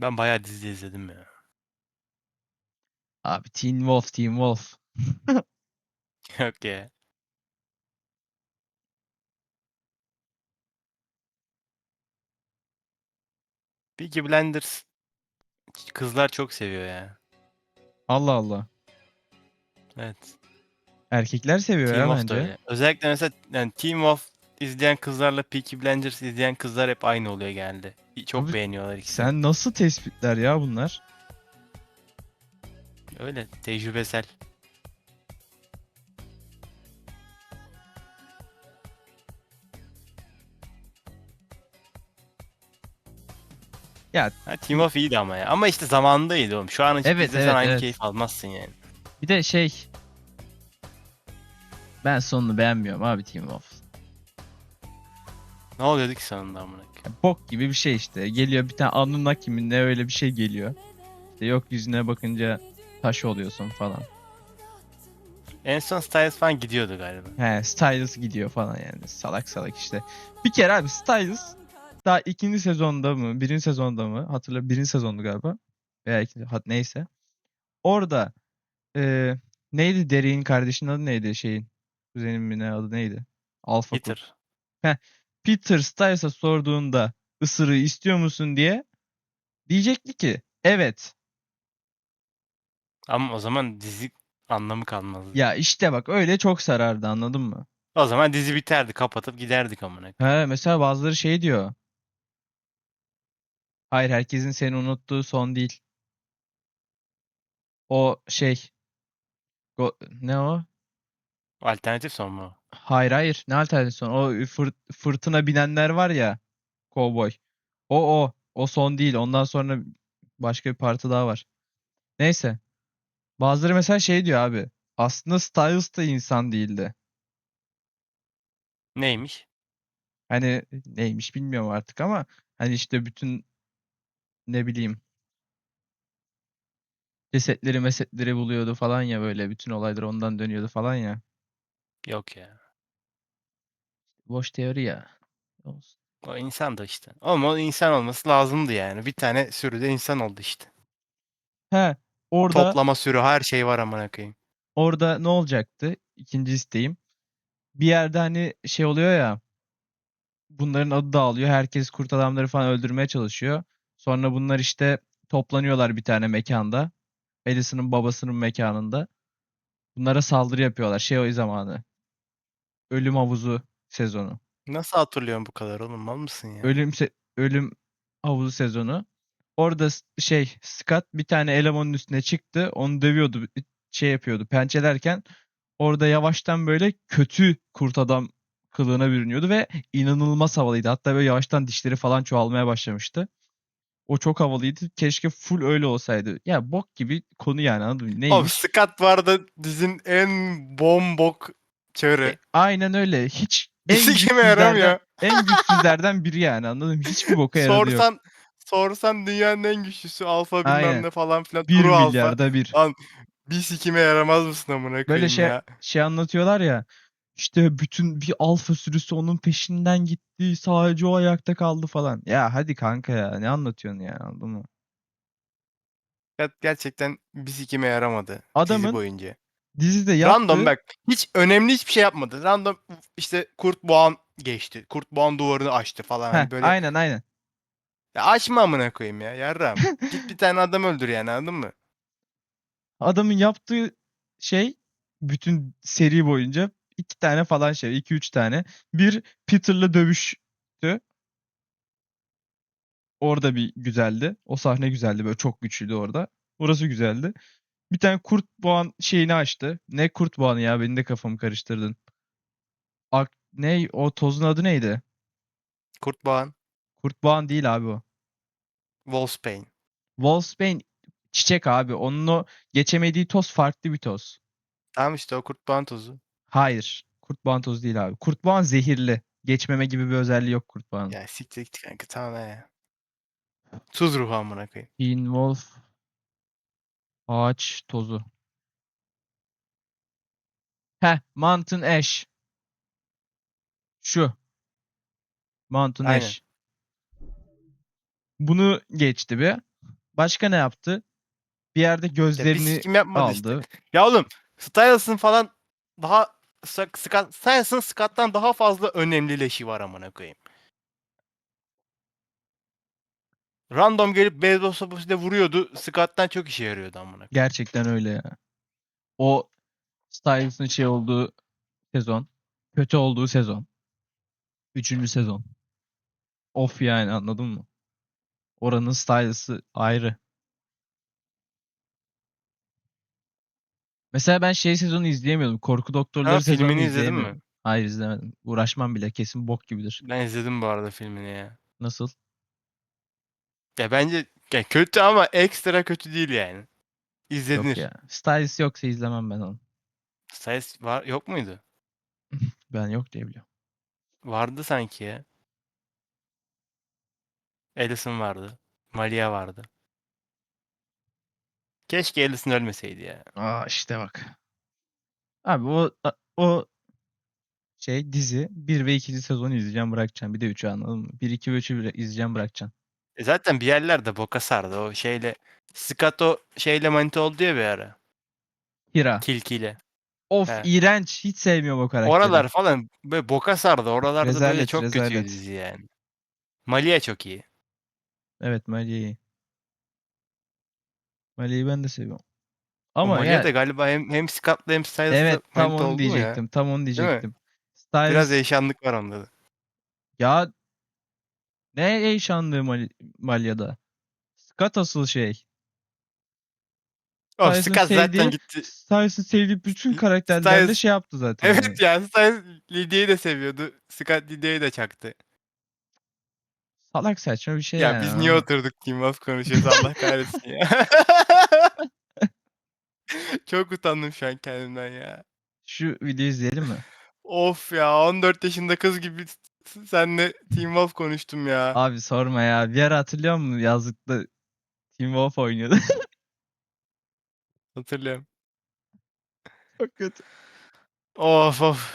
Ben bayağı dizi izledim ya. Abi Teen Wolf, Teen Wolf. Yok ya. Peaky Blinders kızlar çok seviyor ya. Allah Allah. Evet. Erkekler seviyor Team ya da bence. öyle. Özellikle mesela yani Team Wolf izleyen kızlarla Peaky Blinders izleyen kızlar hep aynı oluyor genelde. Çok Abi, beğeniyorlar ikisini. Sen nasıl tespitler ya bunlar? Öyle tecrübesel. Ya Ha, Team Wolf iyiydi ama ya. Ama işte zamanında iyiydi oğlum. Şu an açıp Evet, evet, aynı evet. keyif almazsın yani. bir de şey ben sonunu beğenmiyorum abi Teen Wolf. Ne oluyordu ki sonunda amına? Ya bok gibi bir şey işte. Geliyor bir tane Anunnaki mi ne öyle bir şey geliyor. İşte yok yüzüne bakınca taş oluyorsun falan. En son Styles falan gidiyordu galiba. He Styles gidiyor falan yani. Salak salak işte. Bir kere abi Styles daha ikinci sezonda mı, birinci sezonda mı? Hatırla birinci sezondu galiba. Veya ikinci, hat neyse. Orada e, neydi Derrick'in kardeşinin adı neydi şeyin? Kuzenin mi ne adı neydi? Alpha Kurt. Peter. Peter Styles'a sorduğunda ısırığı istiyor musun diye diyecekti ki evet. Ama o zaman dizi anlamı kalmazdı. Ya işte bak öyle çok sarardı anladın mı? O zaman dizi biterdi. Kapatıp giderdik amına. He mesela bazıları şey diyor. Hayır herkesin seni unuttuğu son değil. O şey Go- ne o? Alternatif son mu? Hayır hayır. Ne alternatif son? O fır- fırtına binenler var ya. Kovboy. O o. O son değil. Ondan sonra başka bir parti daha var. Neyse. Bazıları mesela şey diyor abi. Aslında Styles da insan değildi. Neymiş? Hani neymiş bilmiyorum artık ama hani işte bütün ne bileyim cesetleri mesetleri buluyordu falan ya böyle bütün olaylar ondan dönüyordu falan ya. Yok ya. Boş teori ya. Olsun. O insan da işte. Ama o insan olması lazımdı yani. Bir tane sürüde insan oldu işte. He orada Toplama sürü her şey var amına koyayım. orada ne olacaktı? İkinci isteğim. Bir yerde hani şey oluyor ya bunların adı dağılıyor. Herkes kurt adamları falan öldürmeye çalışıyor. Sonra bunlar işte toplanıyorlar bir tane mekanda. Edison'ın babasının mekanında. Bunlara saldırı yapıyorlar. Şey o zamanı. Ölüm havuzu sezonu. Nasıl hatırlıyorum bu kadar oğlum? Mal mısın ya? Ölüm se- ölüm havuzu sezonu. Orada şey Scott bir tane elemanın üstüne çıktı. Onu dövüyordu. Şey yapıyordu. Pençelerken orada yavaştan böyle kötü kurt adam kılığına bürünüyordu ve inanılmaz havalıydı. Hatta böyle yavaştan dişleri falan çoğalmaya başlamıştı. O çok havalıydı. Keşke full öyle olsaydı. Ya bok gibi konu yani anladın mı? Neymiş? Scott vardı dizin en bombok çörü. E, aynen öyle. Hiç en sikime yaramıyor. güçsüzlerden, en güçsüzlerden biri yani anladın mı? Hiçbir boka yaradı yok. Sorsan sorsan dünyanın en güçlüsü alfa bilmem Aynen. ne falan filan. 1 Turu alfa. milyarda bir. Lan bir sikime yaramaz mısın amına koyayım Böyle şey ya? şey anlatıyorlar ya. İşte bütün bir alfa sürüsü onun peşinden gitti. Sadece o ayakta kaldı falan. Ya hadi kanka ya. Ne anlatıyorsun ya anladın mı? Ger- Gerçekten bir sikime yaramadı dizi Adamın boyunca. Dizide yaptığı Random bak. Hiç önemli hiçbir şey yapmadı. Random işte kurt boğan geçti. Kurt boğan duvarını açtı falan. Heh, Hani böyle aynen aynen. ya açma amına koyayım ya. Yarram. Git bir tane adam öldür yani anladın mı? Adamın yaptığı şey bütün seri boyunca iki tane falan şey. iki üç tane. Bir Peter'la dövüştü. Orada bir güzeldi. O sahne güzeldi. Böyle çok güçlüydü orada. Orası güzeldi. Bir tane kurt boğan şeyini açtı. Ne kurt boğanı ya? Beni de kafamı karıştırdın. Ak ne? O tozun adı neydi? Kurt boğan. Kurt boğan değil abi o. Wolfsbane. Wolfsbane çiçek abi. Onun o geçemediği toz farklı bir toz. Tamam işte o kurt boğan tozu. Hayır. Kurt boğan tozu değil abi. Kurt boğan zehirli. Geçmeme gibi bir özelliği yok kurt boğanın. Ya siktir git kanka tamam he. Tuz ruhu amına koyayım. Teen Wolf ağaç tozu. Heh, Mountain Ash. Şu. Mountain Aynen. Ash. Bunu geçti bir. Başka ne yaptı? Bir yerde Ya gözlerini yapmadı işte. aldı. Ya oğlum Styles'ın falan daha Styles'ın Scott'tan daha fazla önemli leşi var amına koyayım. Random gelip beyzbol sopasıyla vuruyordu. Scott'tan çok işe yarıyordu amına. Gerçekten öyle ya. O Styles'ın şey olduğu sezon. Kötü olduğu sezon. Üçüncü sezon. Of yani anladın mı? Oranın Styles'ı ayrı. Mesela ben şey sezonu izleyemiyordum. Korku Doktorları Ha, sezonunu filmini izledin mi? Hayır izlemedim. Uğraşmam bile. Kesin bok gibidir. Ben izledim bu arada filmini ya. Nasıl? Ya bence ya kötü ama ekstra kötü değil yani. İzlenir. Yok ya. Styles yoksa izlemem ben onu. Styles var yok muydu? Ben yok diye biliyorum. Vardı sanki ya. Allison vardı. Malia vardı. Keşke Allison ölmeseydi ya. Aa işte bak. Abi o o şey dizi 1 ve 2. sezonu izleyeceğim bırakacağım. Bir de 3'ü anladın mı? 1 2 ve 3'ü bile izleyeceğim bırakacağım. E zaten bir yerlerde boka sardı o şeyle. Scott o şeyle manita oldu ya bir ara. Hira. Tilkiyle. Of He. iğrenç. Hiç sevmiyorum o karakteri. Oralar falan böyle boka sardı. Oralarda böyle Rezalet, çok kötü rezalet. dizi yani. Malia çok iyi. Evet Malia'yı. Malia'yı ben de seviyorum. Ama Ama Malia ya da galiba hem, hem Scott'la hem Styles'la evet tam onu mu ya? diyecektim. Tam onu diyecektim. Biraz Styles eşanlık var onda da. ya ne eşanlığı Mali- Malia'da? Scott asıl şey. O Styles'ın Scott zaten sevdiği- gitti. Styles'ın sevdiği bütün karakterlerle Styles- şey yaptı zaten. yani. Evet ya Styles Lydia'yı da seviyordu. Scott Lydia'yı da çaktı. Salak saçma bir şey Ya yani. biz niye oturduk Team of konuşuyoruz Allah kahretsin ya. Çok utandım şu an kendimden ya. Şu videoyu izleyelim mi? Of ya 14 yaşında kız gibi senle Team Wolf konuştum ya. Abi sorma ya. Bir ara hatırlıyor musun yazlıkta Team Wolf oynuyordu. Hatırlıyorum. Çok kötü. Of of.